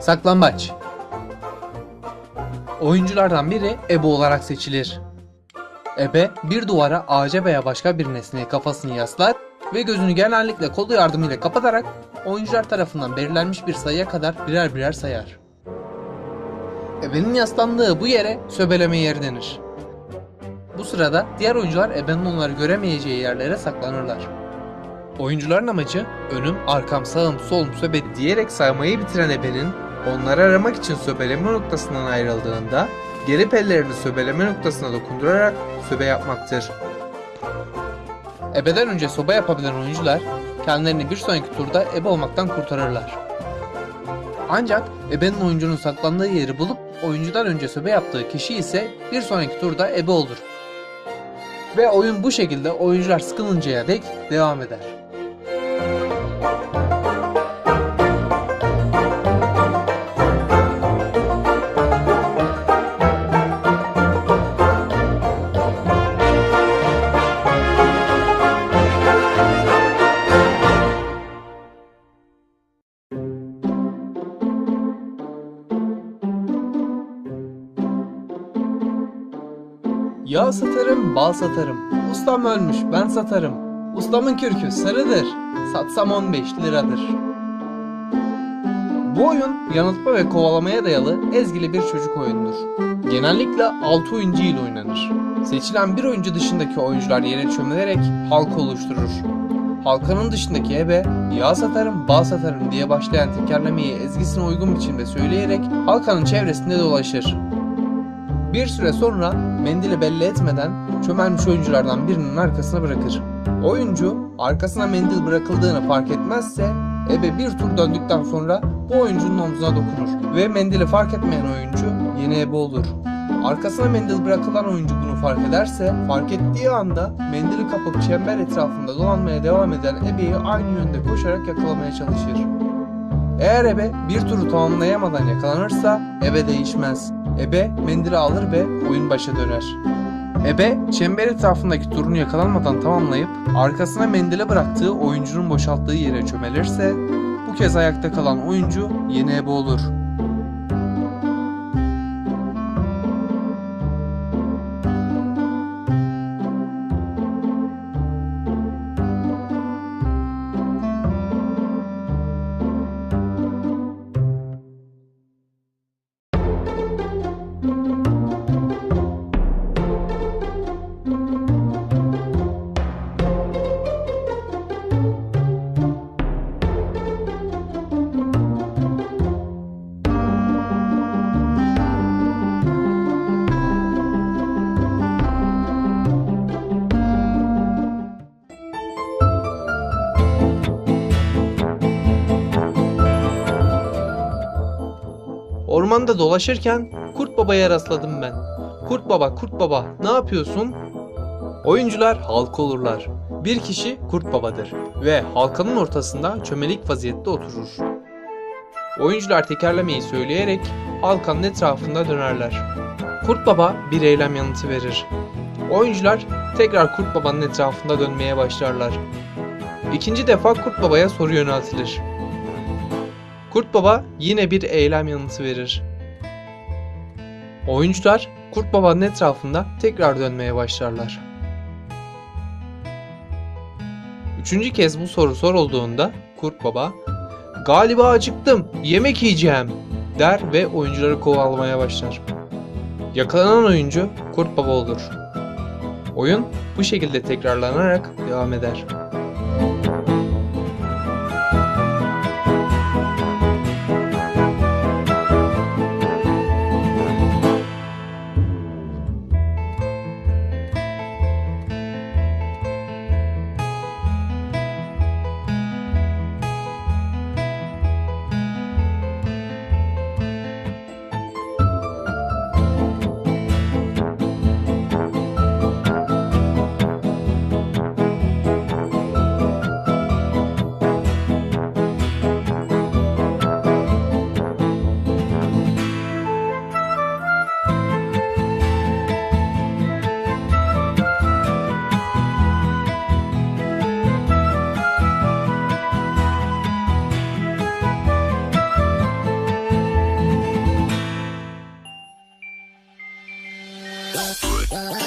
Saklambaç Oyunculardan biri ebe olarak seçilir. Ebe bir duvara ağaca veya başka bir nesneye kafasını yaslar ve gözünü genellikle kolu yardımıyla kapatarak oyuncular tarafından belirlenmiş bir sayıya kadar birer birer sayar. Ebenin yaslandığı bu yere söbeleme yeri denir. Bu sırada diğer oyuncular ebenin onları göremeyeceği yerlere saklanırlar. Oyuncuların amacı önüm, arkam, sağım, solum, söbe diyerek saymayı bitiren ebenin onları aramak için söbeleme noktasından ayrıldığında gelip ellerini söbeleme noktasına dokundurarak söbe yapmaktır. Ebeden önce soba yapabilen oyuncular kendilerini bir sonraki turda ebe olmaktan kurtarırlar. Ancak ebenin oyuncunun saklandığı yeri bulup oyuncudan önce söbe yaptığı kişi ise bir sonraki turda ebe olur. Ve oyun bu şekilde oyuncular sıkılıncaya dek devam eder. Yağ satarım, bal satarım. Ustam ölmüş, ben satarım. Ustamın kürkü sarıdır. Satsam 15 liradır. Bu oyun yanıltma ve kovalamaya dayalı ezgili bir çocuk oyunudur. Genellikle 6 oyuncu ile oynanır. Seçilen bir oyuncu dışındaki oyuncular yere çömelerek halka oluşturur. Halkanın dışındaki ebe, yağ satarım, bal satarım diye başlayan tekerlemeyi ezgisine uygun biçimde söyleyerek halkanın çevresinde dolaşır. Bir süre sonra mendili belli etmeden çömelmiş oyunculardan birinin arkasına bırakır. Oyuncu arkasına mendil bırakıldığını fark etmezse ebe bir tur döndükten sonra bu oyuncunun omzuna dokunur ve mendili fark etmeyen oyuncu yeni ebe olur. Arkasına mendil bırakılan oyuncu bunu fark ederse fark ettiği anda mendili kapıp çember etrafında dolanmaya devam eden ebeyi aynı yönde koşarak yakalamaya çalışır. Eğer ebe bir turu tamamlayamadan yakalanırsa ebe değişmez. Ebe mendili alır ve oyun başa döner. Ebe çember etrafındaki turunu yakalanmadan tamamlayıp arkasına mendile bıraktığı oyuncunun boşalttığı yere çömelirse bu kez ayakta kalan oyuncu yeni ebe olur. Ormanda dolaşırken Kurt Baba'ya rastladım ben. Kurt Baba, Kurt Baba ne yapıyorsun? Oyuncular halka olurlar. Bir kişi Kurt Baba'dır ve halkanın ortasında çömelik vaziyette oturur. Oyuncular tekerlemeyi söyleyerek halkanın etrafında dönerler. Kurt Baba bir eylem yanıtı verir. Oyuncular tekrar Kurt Baba'nın etrafında dönmeye başlarlar. İkinci defa Kurt Baba'ya soru yöneltilir. Kurt Baba yine bir eylem yanıtı verir. Oyuncular Kurt Baba'nın etrafında tekrar dönmeye başlarlar. Üçüncü kez bu soru sorulduğunda Kurt Baba "Galiba acıktım, yemek yiyeceğim." der ve oyuncuları kovalamaya başlar. Yakalanan oyuncu Kurt Baba olur. Oyun bu şekilde tekrarlanarak devam eder. Foi.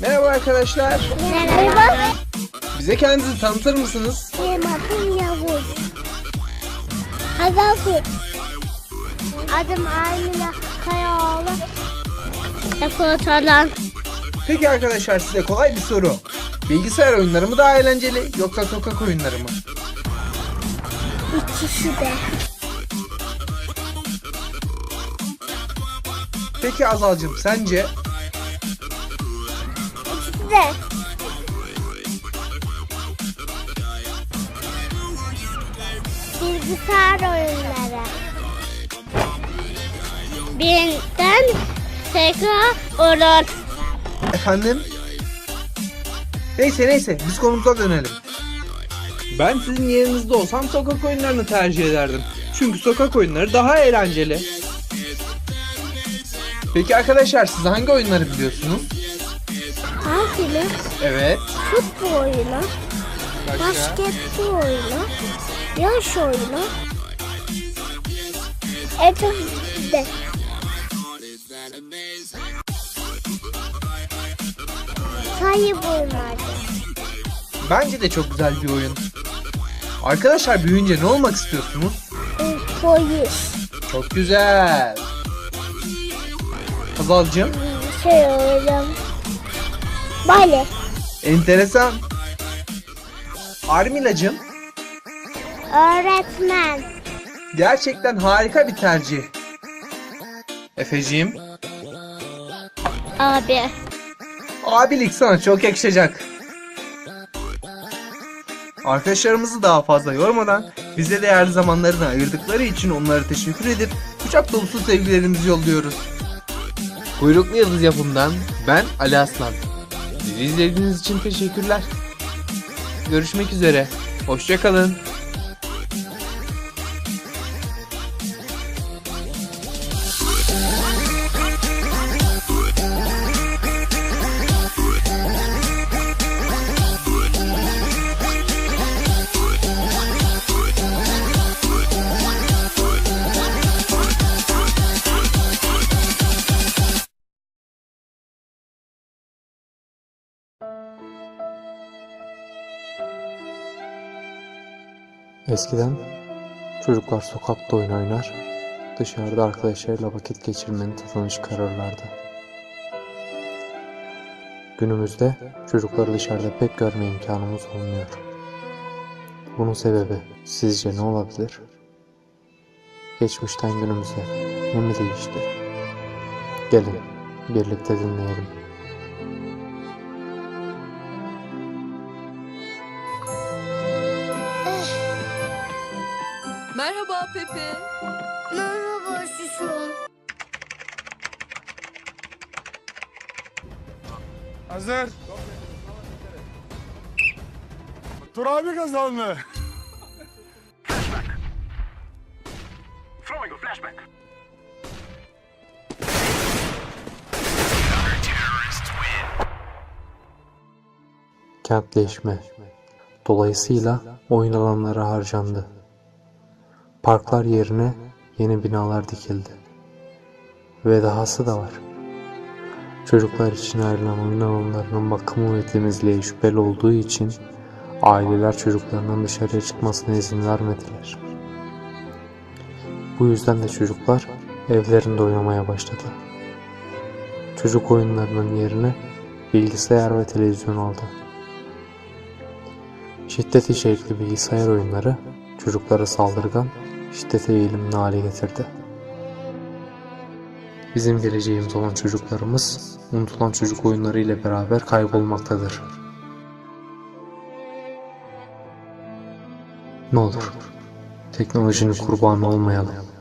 Merhaba arkadaşlar. Merhaba. Bize kendinizi tanıtır mısınız? Benim adım Yavuz. Adım Adım Almila Kayaoğlu. Talan. Peki arkadaşlar size kolay bir soru. Bilgisayar oyunları mı daha eğlenceli yoksa sokak oyunları mı? İkisi de. Peki Azalcığım sence? De. Bilgisayar oyunları. Binden tekrar olur. Efendim? Neyse neyse biz konumuza dönelim. Ben sizin yerinizde olsam sokak oyunlarını tercih ederdim. Çünkü sokak oyunları daha eğlenceli. Peki arkadaşlar siz hangi oyunları biliyorsunuz? Hangisi? Evet. Futbol oyunu. Başka? Basketbol oyunu. Yaş oyunu. Etrafında. Sayı bulmaca. Bence de çok güzel bir oyun. Arkadaşlar büyüyünce ne olmak istiyorsunuz? Polis. Çok güzel. Hazalcığım Şey olacağım. Bale. enteresan. Armilacığım Öğretmen. gerçekten harika bir tercih. Efeciğim Abi. abilik sana çok yakışacak. Arkadaşlarımızı daha fazla yormadan bize değerli zamanlarını ayırdıkları için onlara teşekkür edip kucak dolusu sevgilerimizi yolluyoruz. Kuyruklu Yıldız yapımdan ben Ali Aslan. Bizi izlediğiniz için teşekkürler. Görüşmek üzere. Hoşçakalın. Eskiden çocuklar sokakta oyun oynar, dışarıda arkadaşlarıyla vakit geçirmenin tadını çıkarırlardı. Günümüzde çocukları dışarıda pek görme imkanımız olmuyor. Bunun sebebi sizce ne olabilir? Geçmişten günümüze ne mi değişti? Gelin birlikte dinleyelim. Merhaba Pepe. Merhaba Şuşu. Hazır. Tur abi kazandı. Kentleşme. Dolayısıyla oyun alanları harcandı. Parklar yerine yeni binalar dikildi. Ve dahası da var. Çocuklar için ayrılan oyun alanlarının bakımı ve temizliği şüpheli olduğu için aileler çocuklarının dışarıya çıkmasına izin vermediler. Bu yüzden de çocuklar evlerinde oynamaya başladı. Çocuk oyunlarının yerine bilgisayar ve televizyon aldı. Şiddet içerikli bilgisayar oyunları çocukları saldırgan, şiddete eğilimli hale getirdi. Bizim geleceğimiz olan çocuklarımız unutulan çocuk oyunları ile beraber kaybolmaktadır. Ne olur teknolojinin kurbanı olmayalım.